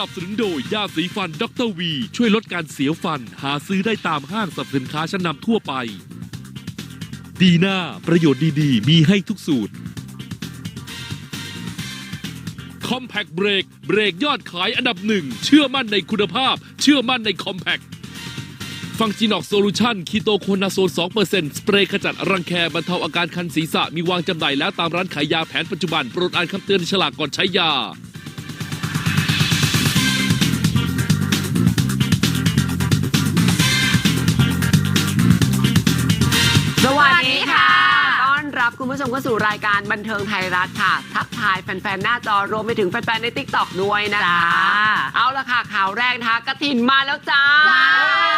นับสนุนโดยยาสีฟันด็อกเตอร์วี ช่วยลดการเสียวฟัน หาซื้อได้ตามห้างสรรพสินค้าชั้นนำทั่วไป ดีน่าประโยชน์ดีๆ มีให้ทุกสูตร Compact Break เบรกยอดขายอันดับหนึ่ง เชื่อมั่นในคุณภาพ เชื่อมั่นใน Compact ฟังจีนอกโซลูชันคีโตโคนาโซล2%สเปรย์ขจัดรังแคบรรเทาอาการคันศีรษะมีวางจำหน่ายแล้วตามร้านขายยาแผนปัจจุบัน โปรดอ่านคำเตือนฉลากก่อนใช้ยา ผู้ชมเข้าสู่รายการบันเทิงไทยรัฐค่ะ ทักทายแฟนๆ หน้าจอรวมไปถึงแฟนๆ ในติ๊กต็อกด้วยนะคะ เอาละค่ะข่าวแรกนะคะกระถินมาแล้วจ้ามานู่นเลย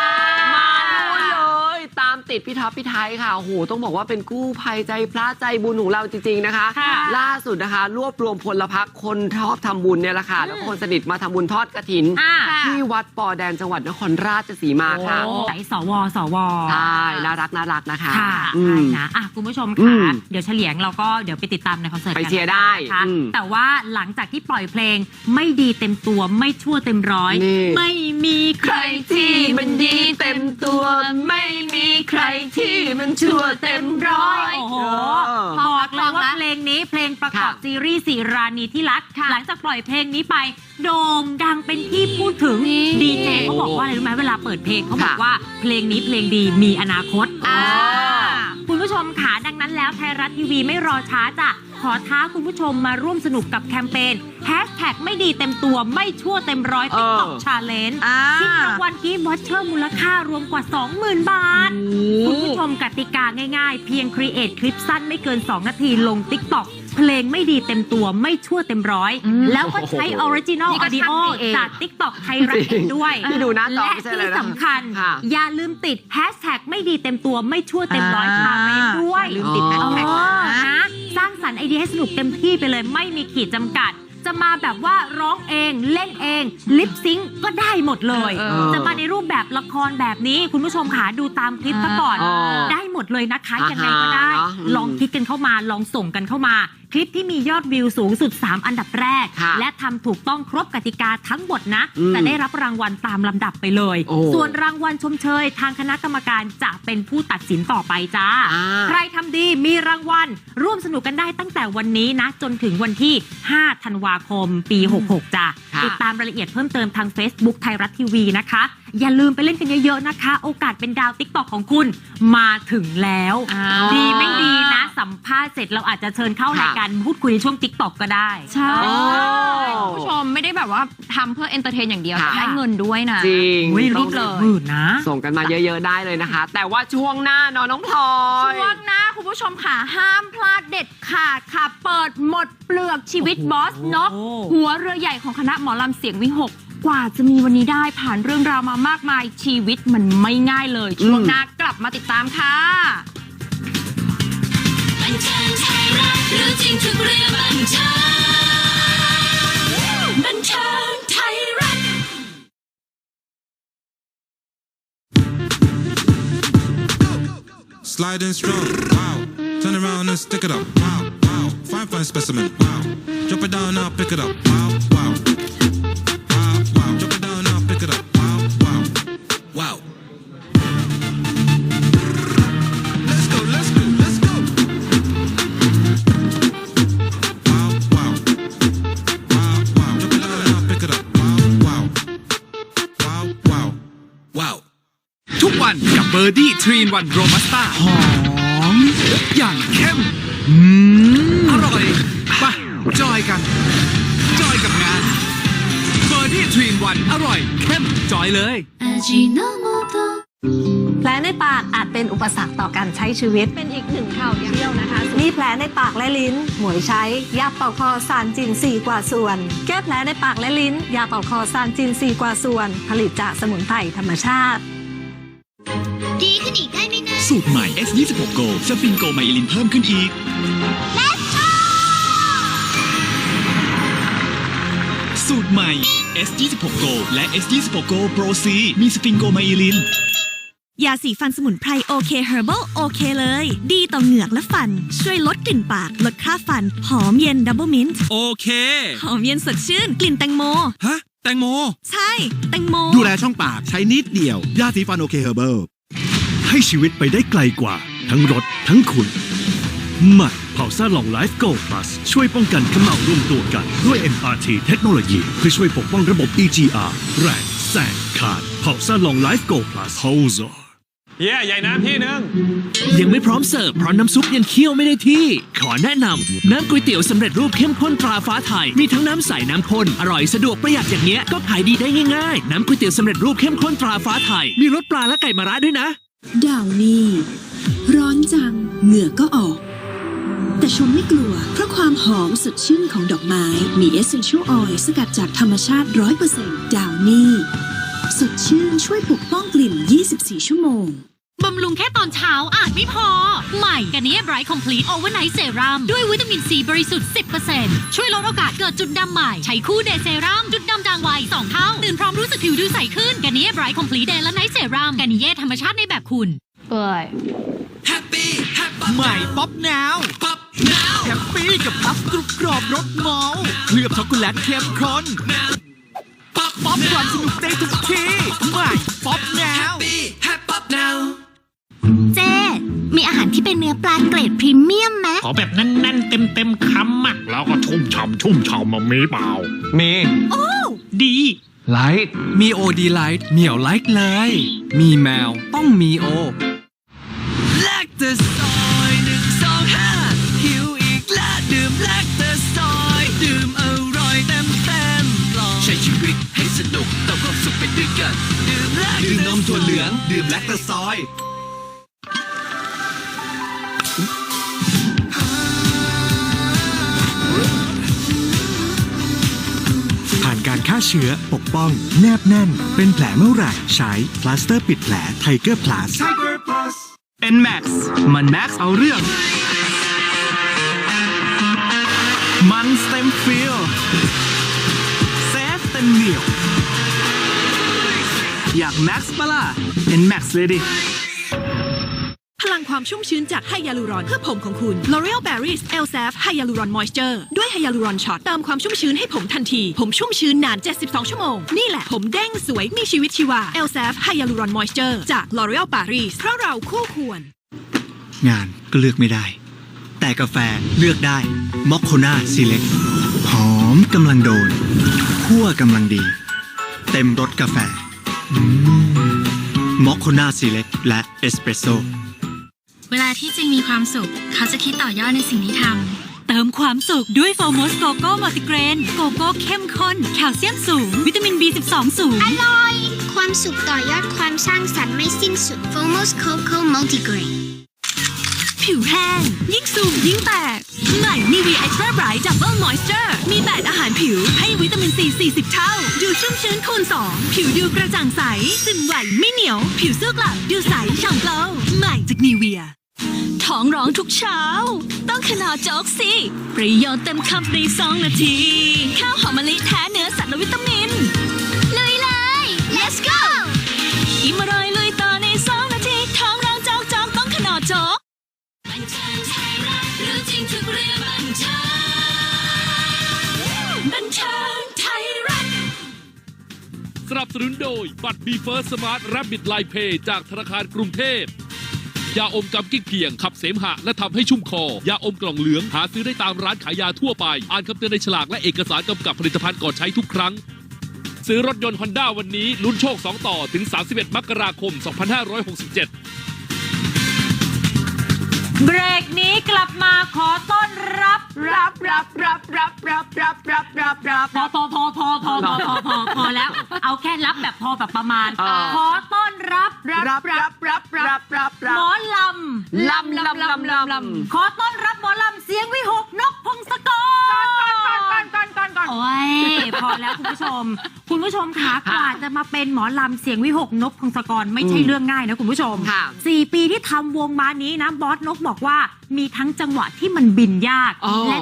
ตามติดพี่ท็อปพี่ไทยค่ะโอ้โหต้องบอกว่าเป็นกู้ภัยใจพระใจบุญของเราจริงๆนะคะ ค่ะล่าสุดนะคะ รวบรวมพลพรรคคนชอบทำบุญเนี่ยแหละค่ะแล้วก็คนสนิทมาทำบุญทอดกระถิน อ่า ที่วัดปอแดนจังหวัดนครราชสีมาค่ะใส่สวสว ใช่น่ารักน่ารักนะคะ ค่ะอืมใช่นะอะคุณผู้ชมอืค่ะ มเดี๋ยวเฉลียงเราก็เดี๋ยวไปติดตามในคอนเสิร์ตไปกันเชียร์ได้นะคะอืมแต่ว่าหลังจากที่ปล่อยเพลงไม่ดีเต็มตัวไม่ชั่วเต็มร้อย นี่ ไม่มีใครที่มันดีเต็มตัว ไม่มีใครที่มันชั่วเต็มร้อย โอ้โหเออบอกเลยว่าเพลงนี้เพลงประกอบค่ะซีรีส์สีรานีที่รัก หลังจากปล่อยเพลงนี้ไป โด่งดังเป็นที่พูดถึงดีเจเขาบอกว่าอะไรรู้ไหมเวลาเปิดเพลงเขาบอกค่ะว่าเพลงนี้เพลงดีมีอนาคตอ่าคุณผู้ชมขาดังนั้นแล้วไทยรัฐทีวีไม่รอช้าจ้ะ ขอท้าคุณผู้ชมมาร่วมสนุกกับแคมเปญแฮชแท็กไม่ดีเต็มตัวไม่ชั่วเต็มร้อยเอติ๊กอต็อกชาเลนจ์อ่า ชิงรางวัลกีฟวอชเชอร์มูลค่ารวมกว่า 20,000 บาท คุณผู้ชมกติกาง่ายๆ เพียงครีเอทคลิปสั้นไม่เกิน 2 นาทีลง t ิ k t o k เพลงไม่ดีเต็มตัวไม่ชั่วเต็มร้อย แล้วก็ใช้ออริจินอลนี่อก็อดิโอช่างนี่เอง จาก t ิ k t o k ไทยรัฐเองด้วยที่ดูหน้าจอและไม่ใช่เลยที่นะสำคัญ ค่ะ อย่าลืมติดแฮชแท็กไม่ดีเต็มตัวไม่ชั่วเต็มร้อยอ่าชาเลนจ์ด้วย อย่าลืมติด hashtag เออนะนะ สร้างสรรค์ไอเดียให้สนุกเต็มที่ไปเลยไม่มีขีดจำกัด จะมาแบบว่าร้องเองเล่นเอง ลิปซิงก์ก็ได้หมดเลย เออจะมาในรูปแบบละครแบบนี้ คุณผู้ชมขาดูตามคลิปซะก่อนอ๋อได้หมดเลยนะคะอ่าฮะยังไงก็ได้เนอะอืม ลองคิดกันเข้ามาลองส่งกันเข้ามา คลิปที่มียอดวิวสูงสุด 3 อันดับแรก ค่ะและทำถูกต้องครบกติกาทั้งหมดนะ อืมจะได้รับรางวัลตามลำดับไปเลย โอ้ส่วนรางวัลชมเชย ทางคณะกรรมการจะเป็นผู้ตัดสินต่อไปจ้า อ่า ใครทำดีมีรางวัล ร่วมสนุกกันได้ตั้งแต่วันนี้นะ จนถึงวันที่ 5 ธันวาคม ปี 66 จ้ะค่ะติดตามรายละเอียดเพิ่มเติมทาง Facebook ไทยรัฐทีวีนะคะ อย่าลืมไปเล่นกันเยอะๆนะคะ โอกาสเป็นดาวติ๊กตอกของคุณมาถึงแล้ว อ้าว ดีไม่ดีนะ สัมภาษณ์เสร็จเราอาจจะเชิญเข้าค่ะรายการพูดคุยในช่วงติ๊กตอกก็ได้ ใช่โอ้ คุณผู้ชมไม่ได้แบบว่าทำเพื่อเอนเตอร์เทนอย่างเดียวค่ะ แต่ได้เงินด้วยนะ จริงอุ้ยต้รีองบเลยหมื่นนะ ส่งกันมาเยอะ ๆ ได้เลยนะคะ แต่ว่าช่วงหน้าเนอนน้องพลอย ช่วงหน้าคุณผู้ชมค่ะ ห้ามพลาดเด็ดขาดค่ะ เปิดหมดเปลือกชีวิตโอ้โหบอสนก หัวเรือใหญ่ของคณะหมอลำเสียงวิหก กว่าจะมีวันนี้ได้ผ่านเรื่องราวมามากมายชีวิตมันไม่ง่ายเลยช่วงหน้ากลับมาติดตามค่ะบันเทิงไทยรัฐรู้จริงทุกเรื่องบันเทิงบันเทิงไทยรัฐ Slide in strong, wow. Turn around and stick it up, wow, wow. Fine, fine specimen, wow. Drop it down now, pick it up, wow, wow. Wow, wow. Drop it down now, pick it up, wow, wow. Wow. Let's go, let's go, let's go. Wow, wow. Wow, wow. Drop it down now, pick it up, wow, wow. Wow, wow. Wow. ทุกวันกับเบอร์ดี้ทรีนวันโรบัสต้าหอม อย่างเข้มอืม ทรีนวันอร่อย เข้มจอยเลย แผลในปากอาจเป็นอุปสรรคต่อการใช้ชีวิต เป็นอีกหนึ่งข่าวเที่ยวนะคะ มีแผลในปากและลิ้น หมวยใช้ ยาเป่าคอซานจินสี่กว่าส่วน แก้แผลในปากและลิ้น ยาเป่าคอซานจินสี่กว่าส่วน ผลิตจากสมุนไพรธรรมชาติ ดีขึ้นอีกได้ไหมนะ สูตรใหม่ S26 Go สปินโกไมลินเพิ่มขึ้นอีก สูตรใหม่ S26 Go และ S26 Go Pro C มีสฟินโกไมลิน ยาสีฟันสมุนไพรโอเคเฮอร์ l โอเคเลย ดีต่อเหงือกและฟัน ช่วยลดกลิ่นปาก ลดคราบฟัน หอมเย็นดับเบิลมินต์โอเค หอมเย็นสดชื่น กลิ่นแตงโม ฮะ แตงโม ใช่ แตงโม ดูแลช่องปากใช้นิดเดียว ยาสีฟันโอเคเฮอร์เบิลให้ชีวิตไปได้ไกลกว่า ทั้งรถทั้งคุณ ใหม่เผาซ่าลองไลฟ์โกลด์พลัสช่วยป้องกันเขม่าวรวมตัวกัน ด้วย MRT เทคโนโลยีเพื่อช่วยปกป้องระบบ EGR แรงแสงขาดเผาซ่าลองไลฟ์โกลด์พลัสโฮซอเย่ใหญ่น้ำพี่นึงยังไม่พร้อมเสิร์ฟเพราะน้ำซุปยังเคี่ยวไม่ได้ที่ ขอแนะนำน้ำก๋วยเตี๋ยวสำเร็จรูปเข้มข้นตราฟ้าไทย มีทั้งน้ำใสน้ำข้นอร่อยสะดวกประหยัดอย่างเงี้ยก็ขายดีได้ง่ายๆ น้ำก๋วยเตี๋ยวสำเร็จรูปเข้มข้นตราฟ้าไทย มีรสปลาและไก่มะระด้วยนะดาวนี่ร้อนจังเหงื่อก็ออก แต่ชมไม่กลัว เพราะความหอมสดชื่นของดอกไม้มีเอเซน i ช l ลออยล์สกัดจากธรรมชาติ 100%ดาวนี่ สดชื่นช่วยปกป้องกลิ่น 24 ชั่วโมงบำรุงแค่ตอนเช้าอาจไม่พอ ใหม่กันนี้ไบรท์คอมพลีทโอเวอร์ไนท์เซรั่มด้วยวิตามินซีบริสุทธิ์ 10%ช่วยลดโอกาสเกิดจุดดำใหม่ ใช้คู่เดย์เซรั่มจุดดำจางไว 2 เท่า ตื่นพร้อมรู้สึกผิวดูใสขึ้นกันนี้ไบรท์คอมพลีทเดย์และไนท์เซรั่มกันนี้ธรรมชาติในแบบคุณเอ้ย ใหม่ป๊อปนาวป๊อปนาวแฮปปี้กับพัฟกรุบกรอบรสเมาส์เคลือบช็อกโกแลตเข้มข้นป๊อปป๊อปความสนุกได้ทุกที่ใหม่ป๊อปนาวแฮปป๊อปนาวเจมีอาหารที่เป็นเนื้อปลาเกรดพรีเมียมไหมขอแบบแน่นๆ เต็มๆคำอะแล้วก็ชุ่มฉ่ำชุ่มฉ่ำมามีเปล่า มีดีไลท์มีโอดีไลท์เหนียวไลท์เลย มีแมวต้องมีโอ แลคเตอซอยห ดื่มแลคดื่มนมถั่วเหลือง ดื่มแลคเตอซอยผ่านการฆ่าเชื้อปกป้อง แนบแน่น เป็นแผลเมื่อไหร่ใช้พลาสเตอร์ปิดแผลไทเกอร์พลัส Tiger Plus N Max มัน Max เอาเรื่อง มันเต็มฟิล อยาก Max ปะล่ะ N Max เลยดิ พลังความชุ่มชื้นจากไฮยาลูรอนเพื่อผมของคุณ L'Oreal Paris e l s a f ไฮยาลูรอนมอยส์เจอร์ด้วยไฮยาลูรอนช็อตเติมความชุ่มชื้นให้ผมทันที ผมชุ่มชื้นนาน 72 ชั่วโมง นี่แหละผมเด้งสวยมีชีวิตชีวา e l s a f ไฮยาลูรอนมอยส์เจอร์จาก L'Oreal Paris เพราะเราคู่ควรงานก็เลือกไม่ได้ แต่กาแฟเลือกได้มอคโคนาซีเล็กหอมกำลังโดนคั่วกำลังดี เต็มรสกาแฟ มอคโคนาซีเล็กและเอสเปรสโซเวลาที่จริงมีความสุข เขาจะคิดต่อยอดในสิ่งที่ทำ เติมความสุขด้วยโฟมอสโกโก้มัลติเกรน โกโก้เข้มข้นแคลเซียมสูง วิตามิน B12 สูง อร่อย ความสุขต่อยอดความสร้างสรรค์ไม่สิ้นสุด Fomos Coco Multigrain ผิวแห้ง ยิ่งสูงยิ่งแตก ใหม่นีวีเอ็กซ์ตร้าไบรท์ดับเบิลมอยส์เจอร์มี8อาหารผิวให้วิตามินซี40 เท่า ดูชุ่มชื้นคูณ2 ผิวดูกระจ่างใส ซึมไหวไม่เหนียว ผิวสู้กลับดูใสฉ่ำเกลาใหม่จากนีเวียท้องร้องทุกเช้า ต้องขนาดโจ๊กสิประโยชน์เต็มคำในสองนาที ข้าวหอมมะลิแท้เนื้อสัตว์และวิตามิน นับสนุนโดย บัตรบีเฟิร์สสมาร์ทรับบิทไลเพย์จากธนาคารกรุงเทพยาอมกำกิ๊กเพียง ขับเสมหะ และทำให้ชุ่มคอ ยาอมกล่องเหลือง หาซื้อได้ตามร้านขายยาทั่วไป อ่านคำเตือนในฉลากและเอกสารกำกับผลิตภัณฑ์ก่อนใช้ทุกครั้ง ซื้อรถยนต์ฮอนด้าวันนี้ลุ้นโชค 2 ต่อถึง 31 มกราคม 2567 เบรกนี้กลับมาขอต้อนรับรับรับรับรับรับรับรับรับรับพอพอพอพอพอพอพอพอพอแล้ว เอาแค่รับแบบพอแบบประมาณ ขอต้อนรับรับรับรับรับรับหมอลลำลำลำลำำขอต้อนรับหมอลำเสียงวิหกนกพงศกรก่อนก่อนก่อนก่อนโอ้ย พอแล้วคุณผู้ชม คุณผู้ชมคะกว่าจะมาเป็นหมอลำเสียงวิหกนกพงศกรไม่ใช่เรื่องง่ายนะคุณผู้ชมค่ะสี่ปีที่ทำวงมานี้นะบอสนกบอกว่ามีทั้งจังหวะที่มันบินยากอ๋อ และ